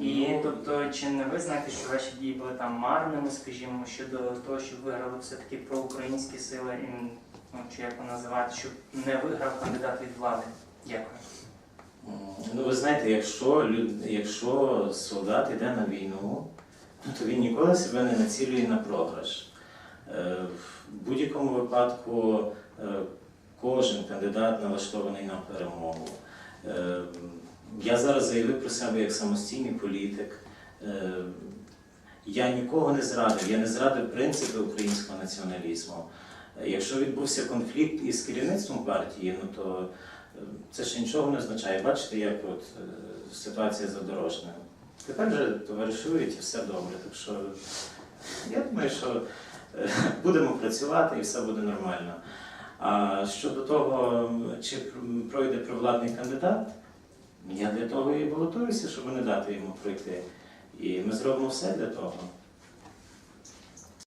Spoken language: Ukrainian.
І Ну, тобто, чи не ви знаєте, що ваші дії були там марними, скажімо, щодо того, щоб виграли все-таки проукраїнські сили, і, ну, чи як воно називати, щоб не виграв кандидат від влади? Дякую. Ну, ви знаєте, якщо, люд... якщо солдат йде на війну, ну, то він ніколи себе не націлює на програш. Е, В будь-якому випадку е, кожен кандидат налаштований на перемогу. Я зараз заявив про себе як самостійний політик. Е, Я нікого не зрадив, я не зрадив принципи українського націоналізму. Якщо відбувся конфлікт із керівництвом партії, ну то е, це ще нічого не означає. Бачите, як от е, ситуація задорожна. Тепер вже товаришують і все добре. Так що я думаю, що будемо працювати і все буде нормально. А щодо того, чи пройде провладний кандидат, я для того і балотуюся, щоб не дати йому пройти. І ми зробимо все для того.